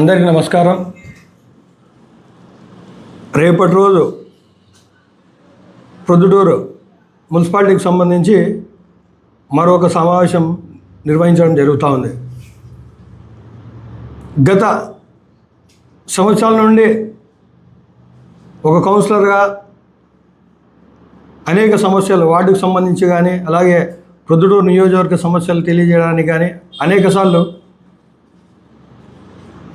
అందరికీ నమస్కారం. రేపటి రోజు ప్రొద్దుటూరు మున్సిపాలిటీకి సంబంధించి మరొక సమావేశం నిర్వహించడం జరుగుతూ ఉంది. గత సంవత్సరాల నుండి ఒక కౌన్సిలర్గా అనేక సమస్యలు వార్డుకు సంబంధించి కానీ అలాగే ప్రొద్దుటూరు నియోజకవర్గ సమస్యలు తెలియజేయడానికి కానీ అనేకసార్లు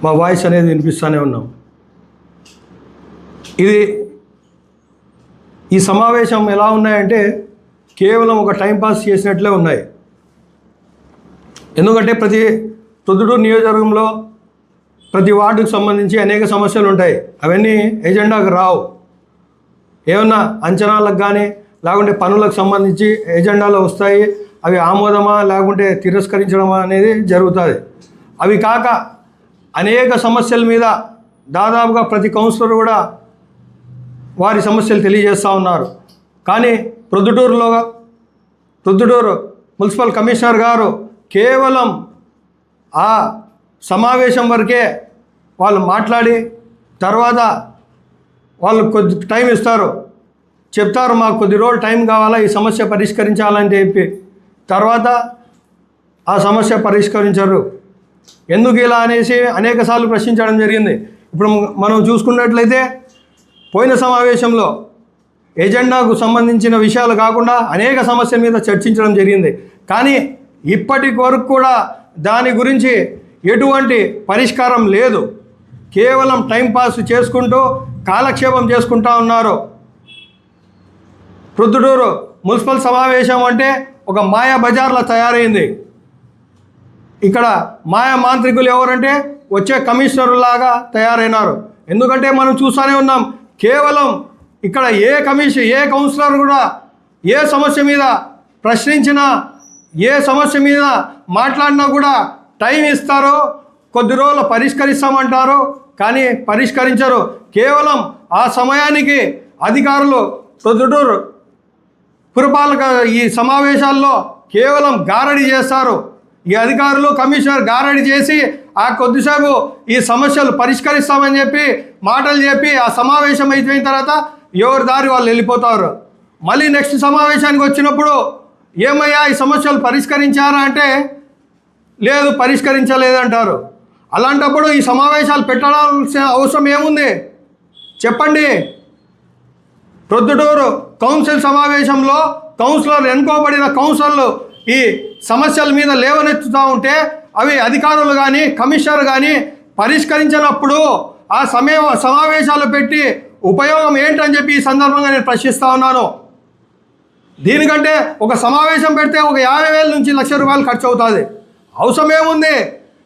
మా వాయిస్ అనేది వినిపిస్తూనే ఉన్నాం. ఇది ఈ సమావేశం ఎలా ఉన్నాయంటే కేవలం ఒక టైంపాస్ చేసినట్లే ఉన్నాయి. ఎందుకంటే ప్రతి తొద్దుడు నియోజకవర్గంలో ప్రతి వార్డుకు సంబంధించి అనేక సమస్యలు ఉంటాయి. అవన్నీ ఎజెండాకు రావు. ఏమన్నా అంచనాలకు కానీ లేకుంటే పనులకు సంబంధించి ఎజెండాలు వస్తాయి. అవి ఆమోదమా లేకుంటే తిరస్కరించడమా అనేది జరుగుతుంది. అవి కాక అనేక సమస్యల మీద దాదాపుగా ప్రతి కౌన్సిలర్ కూడా వారి సమస్యలు తెలియజేస్తూ ఉన్నారు. కానీ ప్రొద్దుటూరులో ప్రొద్దుటూరు మున్సిపల్ కమిషనర్ గారు కేవలం ఆ సమావేశం వరకే వాళ్ళు మాట్లాడి తర్వాత వాళ్ళు కొద్ది టైం ఇస్తారు. చెప్తారు మాకు కొద్ది రోజులు టైం కావాలా ఈ సమస్య పరిష్కరించాలని చెప్పి. తర్వాత ఆ సమస్య పరిష్కరించరు. ఎందుకు ఇలా అనేసి అనేకసార్లు ప్రశ్నించడం జరిగింది. ఇప్పుడు మనం చూసుకున్నట్లయితే పోయిన సమావేశంలో ఎజెండాకు సంబంధించిన విషయాలు కాకుండా అనేక సమస్యల మీద చర్చించడం జరిగింది. కానీ ఇప్పటి వరకు కూడా దాని గురించి ఎటువంటి పరిష్కారం లేదు. కేవలం టైంపాస్ చేసుకుంటూ కాలక్షేపం చేసుకుంటా ఉన్నారు. ప్రొద్దుటూరు మున్సిపల్ సమావేశం అంటే ఒక మాయా బజార్లో తయారైంది. ఇక్కడ మాయా మాంత్రికులు ఎవరంటే వచ్చే కమిషనర్లాగా తయారైనారు. ఎందుకంటే మనం చూస్తూనే ఉన్నాం కేవలం ఇక్కడ ఏ కమిషన్ ఏ కౌన్సిలర్ కూడా ఏ సమస్య మీద ప్రశ్నించినా ఏ సమస్య మీద మాట్లాడినా కూడా టైం ఇస్తారో కొద్ది రోజులు పరిష్కరిస్తామంటారు కానీ పరిష్కరించరు. కేవలం ఆ సమయానికి అధికారులు ప్రొద్దుటూరు పురపాలక ఈ సమావేశాల్లో కేవలం గారడి చేస్తారు. ఈ అధికారులు కమిషనర్ గారడి చేసి ఆ కొద్దిసేపు ఈ సమస్యలు పరిష్కరిస్తామని చెప్పి మాటలు చెప్పి ఆ సమావేశం అయిపోయిన తర్వాత ఎవరి దారి వాళ్ళు వెళ్ళిపోతారు. మళ్ళీ నెక్స్ట్ సమావేశానికి వచ్చినప్పుడు ఏమయ్యా ఈ సమస్యలు పరిష్కరించారా అంటే లేదు పరిష్కరించలేదంటారు. అలాంటప్పుడు ఈ సమావేశాలు పెట్టాల్సిన అవసరం ఏముంది? చెప్పండి. ప్రొద్దుటూరు కౌన్సిల్ సమావేశంలో కౌన్సిలర్ ఎన్నుకోబడిన కౌన్సిలర్లు ఈ సమస్యల మీద లేవనెత్తుతూ ఉంటే అవి అధికారులు కానీ కమిషనర్ కానీ పరిష్కరించినప్పుడు ఆ సమయ సమావేశాలు పెట్టి ఉపయోగం ఏంటని చెప్పి ఈ సందర్భంగా నేను ప్రశ్నిస్తూ ఉన్నాను. దీనికంటే ఒక సమావేశం పెడితే ఒక యాభై వేల నుంచి లక్ష రూపాయలు ఖర్చు అవుతుంది. అవసరం ఏముంది?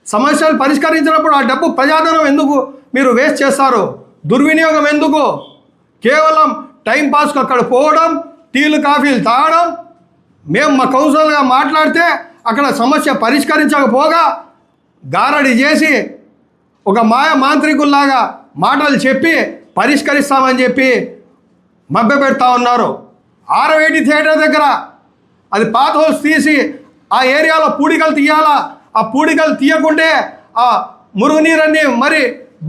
సమస్యలు పరిష్కరించినప్పుడు ఆ డబ్బు ప్రజాధనం ఎందుకు మీరు వేస్ట్ చేస్తారు? దుర్వినియోగం ఎందుకు? కేవలం టైంపాస్కి అక్కడ పోవడం టీలు కాఫీలు తాగడం మేము మా కౌన్సిలర్గా మాట్లాడితే అక్కడ సమస్య పరిష్కరించకపోగా గారడి చేసి ఒక మాయ మాంత్రికుల్లాగా మాటలు చెప్పి పరిష్కరిస్తామని చెప్పి మభ్య పెడతా ఉన్నారు. ఆరవేటి థియేటర్ దగ్గర అది పాత హౌస్ తీసి ఆ ఏరియాలో పూడికలు తీయాలా? ఆ పూడికలు తీయకుంటే ఆ మురుగునీరన్నీ మరి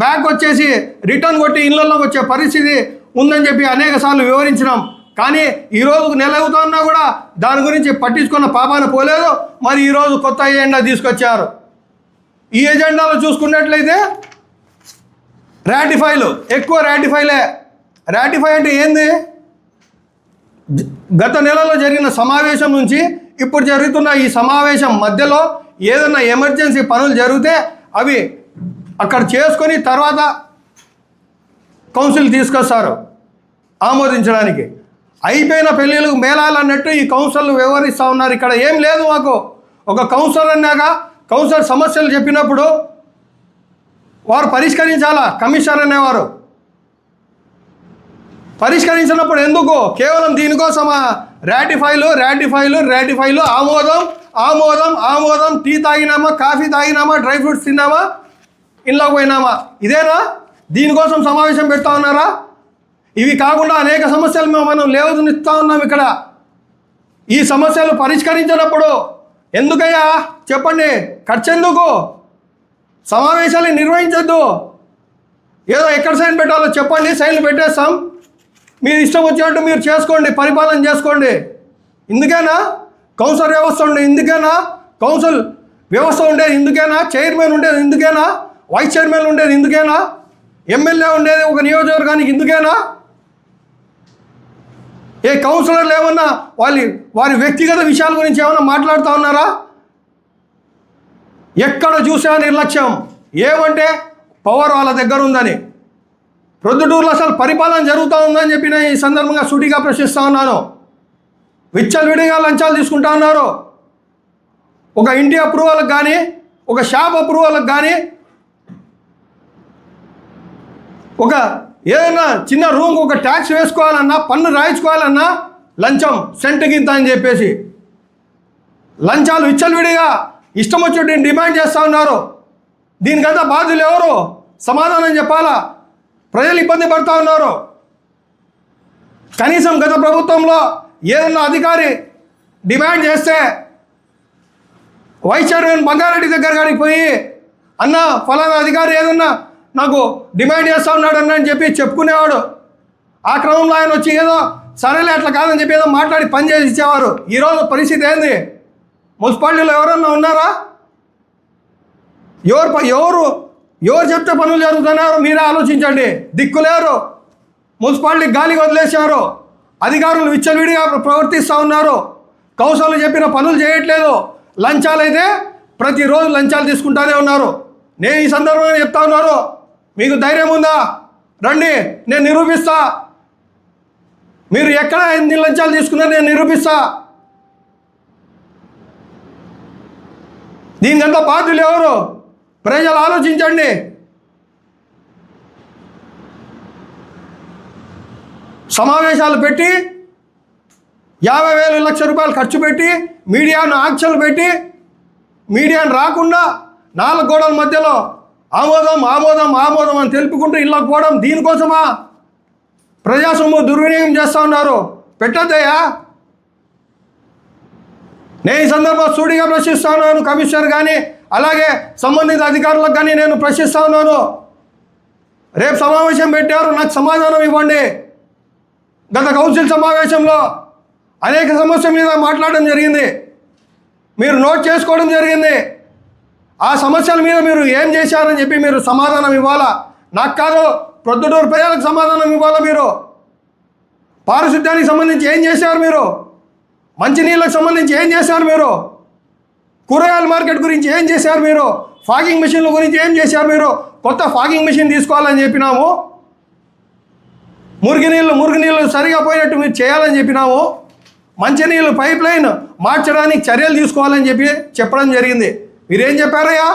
బ్యాక్ వచ్చేసి రిటర్న్ కొట్టి ఇళ్ళల్లోకి వచ్చే పరిస్థితి ఉందని చెప్పి అనేక సార్లు వివరించినాం. కానీ ఈరోజు నెల అవుతున్నా కూడా దాని గురించి పట్టించుకున్న పాపాన పోలేదు. మరి ఈరోజు కొత్త ఎజెండా తీసుకొచ్చారు. ఈ ఎజెండాలో చూసుకున్నట్లయితే రాటిఫైలు ఎక్కువ రాటిఫైలే రాటిఫై అంటే ఏంది? గత నెలలో జరిగిన సమావేశం నుంచి ఇప్పుడు జరుగుతున్న ఈ సమావేశం మధ్యలో ఏదైనా ఎమర్జెన్సీ పనులు జరిగితే అవి అక్కడ చేసుకొని తర్వాత కౌన్సిల్ తీసుకొస్తారు ఆమోదించడానికి. అయిపోయిన పెళ్ళిళ్ళకు మేళాలు అన్నట్టు ఈ కౌన్సిల్ వివరిస్తూ ఉన్నారు. ఇక్కడ ఏం లేదు మాకు. ఒక కౌన్సిలర్ అన్నాక కౌన్సిలర్ సమస్యలు చెప్పినప్పుడు వారు పరిష్కరించాలా? కమిషనర్ అనేవారు. పరిష్కరించినప్పుడు ఎందుకు? కేవలం దీనికోసమా? రాటిఫైలు రాటిఫైలు రాటిఫైలు ఆమోదం ఆమోదం ఆమోదం టీ తాగినామా కాఫీ తాగినామా డ్రై ఫ్రూట్స్ తిన్నామా ఇంట్లోకి పోయినామా? ఇదేనా? దీనికోసం సమావేశం పెడతా ఉన్నారా? ఇవి కాకుండా అనేక సమస్యలు మేము మనం లేవనిస్తూ ఉన్నాం ఇక్కడ. ఈ సమస్యలు పరిష్కరించినప్పుడు ఎందుకయ్యా? చెప్పండి. ఖర్చు ఎందుకు సమావేశాలు నిర్వహించొద్దు. ఏదో ఎక్కడ సైన్ పెట్టాలో చెప్పండి. సైన్లు పెట్టేస్తాం. మీరు ఇష్టం వచ్చినట్టు మీరు చేసుకోండి. పరిపాలన చేసుకోండి. ఇందుకేనా? కౌన్సిల్ వ్యవస్థ ఉండే ఇందుకేనా? కౌన్సిల్ వ్యవస్థ ఉండేది ఇందుకేనా? చైర్మన్ ఉండేది ఇందుకేనా? వైస్ చైర్మన్ ఉండేది ఇందుకేనా? ఎమ్మెల్యే ఉండేది ఒక నియోజకవర్గానికి ఇందుకేనా? ఏ కౌన్సిలర్లు ఏమన్నా వాళ్ళ వారి వ్యక్తిగత విషయాల గురించి ఏమన్నా మాట్లాడుతూ ఉన్నారా? ఎక్కడ చూసా నిర్లక్ష్యం. ఏమంటే పవర్ వాళ్ళ దగ్గర ఉందని. ప్రొద్దుటూరులో అసలు పరిపాలన జరుగుతూ ఉందని చెప్పి నేను ఈ సందర్భంగా సూటిగా ప్రశ్నిస్తూ ఉన్నాను. విచ్చలవిడిగా లంచాలు తీసుకుంటా ఉన్నారు. ఒక ఇంటి అప్రూవల్కి కానీ ఒక షాప్ అప్రూవల్కి కానీ ఒక ఏదైనా చిన్న రూమ్ ఒక ట్యాక్స్ వేసుకోవాలన్నా పన్ను రాయించుకోవాలన్నా లంచం సెంట్ గింత అని చెప్పేసి. లంచాలు విచ్చలవిడిగా ఇష్టం వచ్చి డిమాండ్ చేస్తూ ఉన్నారు. దీనికంతా బాధ్యులు ఎవరు? సమాధానం చెప్పాలా? ప్రజలు ఇబ్బంది పడుతూ ఉన్నారు. కనీసం గత ప్రభుత్వంలో ఏదన్నా అధికారి డిమాండ్ చేస్తే వైస్ చైర్మన్ బంగారెడ్డి దగ్గర కాడికి పోయి అన్న ఫలానా అధికారి ఏదన్నా నాకు డిమాండ్ చేస్తా ఉన్నాడు అని చెప్పి చెప్పుకునేవాడు. ఆ క్రమంలో ఆయన వచ్చి ఏదో సరేలే అట్లా కాదని చెప్పి ఏదో మాట్లాడి పని చేసి ఇచ్చేవారు. ఈరోజు పరిస్థితి ఏంది? మున్సిపాలిటీలో ఎవరన్నా ఉన్నారా? ఎవరు ఎవరు ఎవరు చెప్తే పనులు జరుగుతున్నారో మీరే ఆలోచించండి. దిక్కులేరు మున్సిపాలిటీ గాలికి వదిలేశారు. అధికారులు విచ్చలవిడిగా ప్రవర్తిస్తూ ఉన్నారు. కౌశలు చెప్పిన పనులు చేయట్లేదు. లంచాలు అయితే ప్రతిరోజు లంచాలు తీసుకుంటానే ఉన్నారు. నేను ఈ సందర్భంగా చెప్తా ఉన్నారు మీకు ధైర్యం ఉందా? రండి నేను నిరూపిస్తా. మీరు ఎక్కడ ఎన్ని లంచాలు తీసుకున్నారో నేను నిరూపిస్తా. దీనికంతా బాధ్యులు ఎవరు? ప్రజలు ఆలోచించండి. సమావేశాలు పెట్టి యాభై వేల లక్ష రూపాయలు ఖర్చు పెట్టి మీడియాను ఆంక్షలు పెట్టి మీడియాను రాకుండా నాలుగు గోడల మధ్యలో ఆమోదం ఆమోదం ఆమోదం అని తెలుపుకుంటూ ఇళ్ళకు పోవడం దీనికోసమా? ప్రజాసొమ్ము దుర్వినియోగం చేస్తూ ఉన్నారు. పెట్టద్దయ్యా. నేను ఈ సందర్భంగా సూడిగా ప్రశ్నిస్తా ఉన్నాను కమిషనర్ కానీ అలాగే సంబంధిత అధికారులకు కానీ నేను ప్రశ్నిస్తా ఉన్నాను. రేపు సమావేశం పెట్టారు నాకు సమాధానం ఇవ్వండి. గత కౌన్సిల్ సమావేశంలో అనేక సమస్యల మీద మాట్లాడడం జరిగింది. మీరు నోట్ చేసుకోవడం జరిగింది. ఆ సమస్యల మీద మీరు ఏం చేశారని చెప్పి మీరు సమాధానం ఇవ్వాలా? నాకు కాదు ప్రొద్దుటూరు ప్రజలకు సమాధానం ఇవ్వాలా మీరు? పారిశుద్ధ్యానికి సంబంధించి ఏం చేశారు మీరు? మంచినీళ్ళకు సంబంధించి ఏం చేశారు మీరు? కూరగాయల మార్కెట్ గురించి ఏం చేశారు మీరు? ఫాగింగ్ మిషన్ల గురించి ఏం చేశారు మీరు? కొత్త ఫాగింగ్ మిషన్ తీసుకోవాలని చెప్పినాము. మురుగునీళ్ళు మురుగునీళ్ళు సరిగా పోయినట్టు మీరు చేయాలని చెప్పినాము. మంచినీళ్ళు పైప్ లైన్ మార్చడానికి చర్యలు తీసుకోవాలని చెప్పి చెప్పడం జరిగింది. మీరేం చెప్పారయ్యా?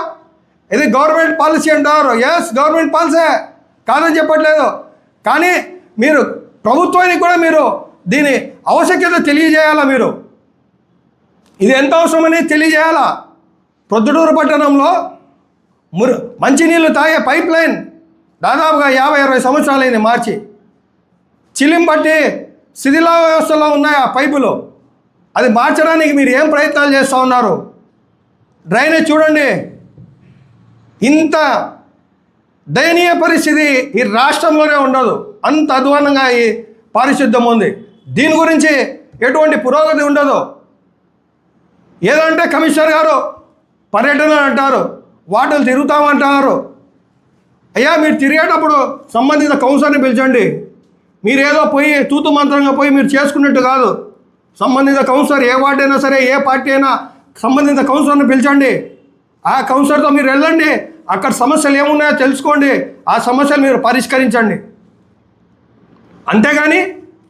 ఇది గవర్నమెంట్ పాలసీ అంటారు. ఎస్ గవర్నమెంట్ పాలసీ కాదని చెప్పట్లేదు. కానీ మీరు ప్రభుత్వానికి కూడా మీరు దీని ఆవశ్యకత తెలియజేయాలా మీరు? ఇది ఎంత అవసరమని తెలియజేయాలా? ప్రొద్దుటూరు పట్టణంలో మురు మంచినీళ్ళు తాగే పైప్ లైన్ దాదాపుగా యాభై అరవై సంవత్సరాలైంది మార్చి. చిలిం బట్టి శిథిలా వ్యవస్థలో ఉన్నాయి ఆ పైపులు. అది మార్చడానికి మీరు ఏం ప్రయత్నాలు చేస్తూ ఉన్నారు? డ్రైనేజ్ చూడండి. ఇంత దయనీయ పరిస్థితి ఈ రాష్ట్రంలోనే ఉండదు. అంత అధ్వానంగా ఈ పారిశుద్ధ్యం ఉంది. దీని గురించి ఎటువంటి పురోగతి ఉండదు. ఏదంటే కమిషనర్ గారు పర్యటన అంటారు వాటలు తిరుగుతామంటారు. అయ్యా మీరు తిరిగేటప్పుడు సంబంధిత కౌన్సిలర్ని పిలిచండి. మీరేదో పోయి తూతు మంత్రంగా పోయి మీరు చేసుకున్నట్టు కాదు. సంబంధిత కౌన్సిలర్ ఏ వార్డు అయినా సరే ఏ పార్టీ అయినా సంబంధిత కౌన్సిలర్ని పిలిచండి. ఆ కౌన్సిలర్తో మీరు వెళ్ళండి. అక్కడ సమస్యలు ఏమున్నాయో తెలుసుకోండి. ఆ సమస్యలు మీరు పరిష్కరించండి. అంతేగాని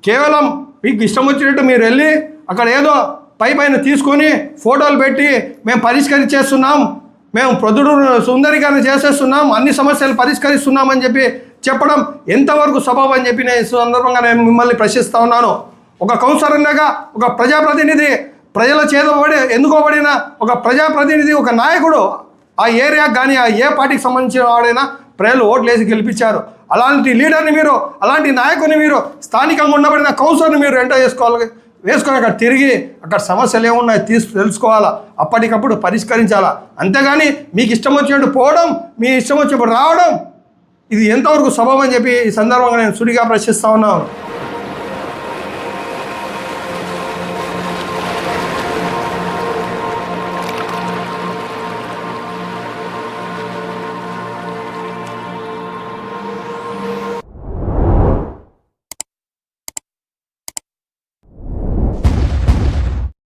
కేవలం మీకు ఇష్టం వచ్చినట్టు మీరు వెళ్ళి అక్కడ ఏదో పై పైన తీసుకొని ఫోటోలు పెట్టి మేము పరిష్కరించేస్తున్నాం. మేము ప్రొద్దుడు సుందరీకరణ చేసేస్తున్నాం. అన్ని సమస్యలు పరిష్కరిస్తున్నాం అని చెప్పి చెప్పడం ఎంతవరకు సబబు అని చెప్పి నేను ఈ సందర్భంగా నేను మిమ్మల్ని ప్రశ్నిస్తా ఉన్నాను. ఒక కౌన్సిలర్గా ఒక ప్రజాప్రతినిధి ప్రజల చేతబడి ఎన్నుకోబడిన ఒక ప్రజాప్రతినిధి ఒక నాయకుడు ఆ ఏరియాకి కానీ ఆ ఏ పార్టీకి సంబంధించిన వాడైనా ప్రజలు ఓట్లేసి గెలిపించారు. అలాంటి లీడర్ని మీరు అలాంటి నాయకుని మీరు స్థానికంగా ఉండబడిన కౌన్సిలర్ని మీరు ఎంటర్ చేసుకోవాలి వేసుకొని అక్కడ తిరిగి అక్కడ సమస్యలు ఏమున్నాయి తీసు తెలుసుకోవాలా అప్పటికప్పుడు పరిష్కరించాలా. అంతేగాని మీకు ఇష్టం వచ్చినట్టు పోవడం మీ ఇష్టం వచ్చినప్పుడు రావడం ఇది ఎంతవరకు స్వభావం అని చెప్పి ఈ సందర్భంగా నేను సుడిగా ప్రశ్నిస్తా ఉన్నాను.